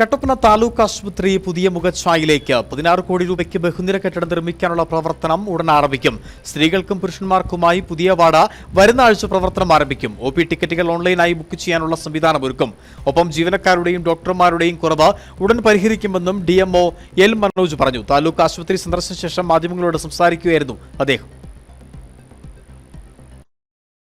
കട്ടപ്പന താലൂക്ക് ആശുപത്രി പുതിയ മുഖച്ഛായയിലേക്ക് പതിനാറ് കോടി രൂപയ്ക്ക് ബഹുനിര കെട്ടിടം നിർമ്മിക്കാനുള്ള പ്രവർത്തനം ഉടൻ ആരംഭിക്കും. സ്ത്രീകൾക്കും പുരുഷന്മാർക്കുമായി പുതിയ വാട വരുന്ന ആഴ്ച പ്രവർത്തനം ആരംഭിക്കും. ഒ പി ടിക്കറ്റുകൾ ഓൺലൈനായി ബുക്ക് ചെയ്യാനുള്ള സംവിധാനം ഒരുക്കും. ഒപ്പം ജീവനക്കാരുടെയും ഡോക്ടർമാരുടെയും കുറവ് ഉടൻ പരിഹരിക്കുമെന്നും ഡി എൽ മനോജ് പറഞ്ഞു. താലൂക്ക് ആശുപത്രി സന്ദർശന ശേഷം മാധ്യമങ്ങളോട് സംസാരിക്കുകയായിരുന്നു അദ്ദേഹം.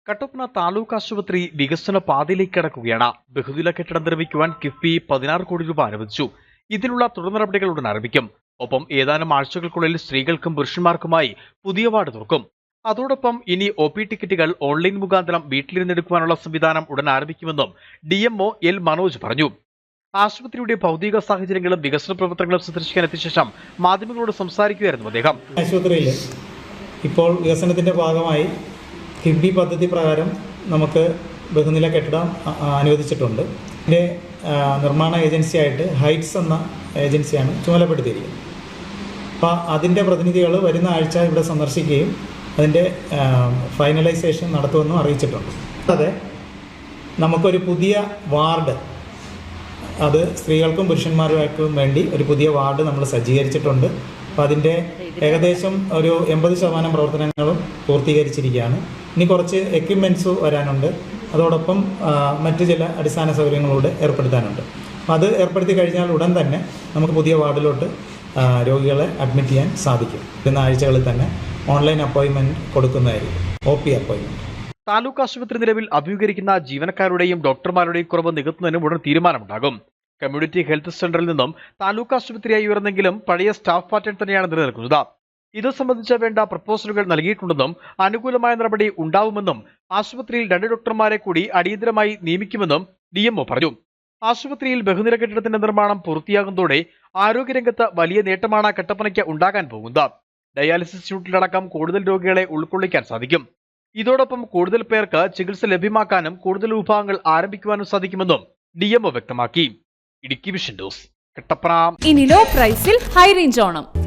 കട്ടപ്പന താലൂക്ക് ആശുപത്രി വികസന പാതയിലേക്ക് കടക്കുകയാണ്. ബഹുദില കെട്ടിടം നിർമ്മിക്കുവാൻ കിഫ്ബി പതിനാറ് കോടി രൂപ അനുവദിച്ചു ഇതിനുള്ള തുടർ നടപടികൾ ഉടൻ ആരംഭിക്കും. ഒപ്പം ഏതാനും ആഴ്ചകൾക്കുള്ളിൽ സ്ത്രീകൾക്കും പുരുഷന്മാർക്കുമായി പുതിയ വാർഡ് തുറക്കും. അതോടൊപ്പം ഇനി ഒ പി ടിക്കറ്റുകൾ ഓൺലൈൻ മുഖാന്തരം വീട്ടിലിരുന്നെടുക്കുവാനുള്ള സംവിധാനം ഉടൻ ആരംഭിക്കുമെന്നും ഡി എംഒ എൽ മനോജ് പറഞ്ഞു. ആശുപത്രിയുടെ ഭൗതിക സാഹചര്യങ്ങളും വികസന പ്രവർത്തനങ്ങളും സന്ദർശിക്കാൻ എത്തിയ ശേഷം മാധ്യമങ്ങളോട് സംസാരിക്കുകയായിരുന്നു അദ്ദേഹം. ആശുപത്രിയിൽ ഇപ്പോൾ വികസനത്തിന്റെ ഭാഗമായി കിബി പദ്ധതി പ്രകാരം നമുക്ക് ബഹുനില കെട്ടിടം അനുവദിച്ചിട്ടുണ്ട്. ഇതിന്റെ നിർമ്മാണ ഏജൻസിയായിട്ട് ഹൈറ്റ്സ് എന്ന ഏജൻസിയാണ് ചുമതലപ്പെടുത്തിയിരിക്കുന്നത് അപ്പോൾ അതിന്റെ പ്രതിനിധികൾ വരുന്ന ആഴ്ച ഇവിടെ സന്ദർശിക്കുകയും അതിന്റെ ഫൈനലൈസേഷൻ നടത്തുമെന്നും അറിയിച്ചിട്ടുണ്ട്. അതെ നമുക്കൊരു പുതിയ വാർഡ് അത് സ്ത്രീകൾക്കും പുരുഷന്മാർക്കും വേണ്ടി ഒരു പുതിയ വാർഡ് നമ്മൾ സജ്ജീകരിച്ചിട്ടുണ്ട്. അപ്പോൾ അതിന്റെ ഏകദേശം ഒരു എൺപത് ശതമാനം പ്രവർത്തനങ്ങളും പൂർത്തീകരിച്ചിരിക്കുകയാണ്. ഇനി കുറച്ച് എക്യുപ്മെന്റ്സ് വരാനുണ്ട്. അതോടൊപ്പം മറ്റു ചില അടിസ്ഥാന സൗകര്യങ്ങളൂടെ ഏർപ്പെടുത്താനുണ്ട്. അപ്പോൾ അത് ഏർപ്പെടുത്തി കഴിഞ്ഞാൽ ഉടൻ തന്നെ നമുക്ക് പുതിയ വാർഡിലോട്ട് രോഗികളെ അഡ്മിറ്റ് ചെയ്യാൻ സാധിക്കും. ഇന്ന ആഴ്ചകളിൽ തന്നെ ഓൺലൈൻ അപ്പോയിൻമെന്റ് കൊടുക്കുന്നതായിരിക്കും. ഒ പി അപ്പോയിൻമെന്റ് താലൂക്ക് ആശുപത്രി നിലവിൽ അഭിമുഖീകരിക്കുന്ന ജീവനക്കാരുടെയും ഡോക്ടർമാരുടെയും കുറവ് നികത്തുന്നതിനും ഉടൻ തീരുമാനമുണ്ടാകും. കമ്മ്യൂണിറ്റി ഹെൽത്ത് സെന്ററിൽ നിന്നും താലൂക്ക് ആശുപത്രിയായി ഉയർന്നെങ്കിലും പഴയ സ്റ്റാഫ് പാറ്റേൺ തന്നെയാണ് നിലനിൽക്കുന്നത്. ഇത് സംബന്ധിച്ച വേണ്ട പ്രപ്പോസലുകൾ നൽകിയിട്ടുണ്ടെന്നും അനുകൂലമായ നടപടി ഉണ്ടാവുമെന്നും ആശുപത്രിയിൽ രണ്ട് ഡോക്ടർമാരെ കൂടി അടിയന്തരമായി നിയമിക്കുമെന്നും ഡി പറഞ്ഞു. ആശുപത്രിയിൽ ബഹുനില കെട്ടിടത്തിന്റെ നിർമ്മാണം പൂർത്തിയാകുന്നതോടെ ആരോഗ്യരംഗത്ത് വലിയ നേട്ടമാണ് കട്ടപ്പനയ്ക്ക് ഉണ്ടാകാൻ പോകുന്നത്. ഡയാലിസിസ് യൂണിറ്റിലടക്കം കൂടുതൽ രോഗികളെ ഉൾക്കൊള്ളിക്കാൻ സാധിക്കും. ഇതോടൊപ്പം കൂടുതൽ പേർക്ക് ചികിത്സ ലഭ്യമാക്കാനും കൂടുതൽ വിഭാഗങ്ങൾ ആരംഭിക്കുവാനും സാധിക്കുമെന്നും ഡി വ്യക്തമാക്കി. Idukki vision news Kattappana. ഇനി ലോ പ്രൈസിൽ ഹൈ റേഞ്ച് ഓണം.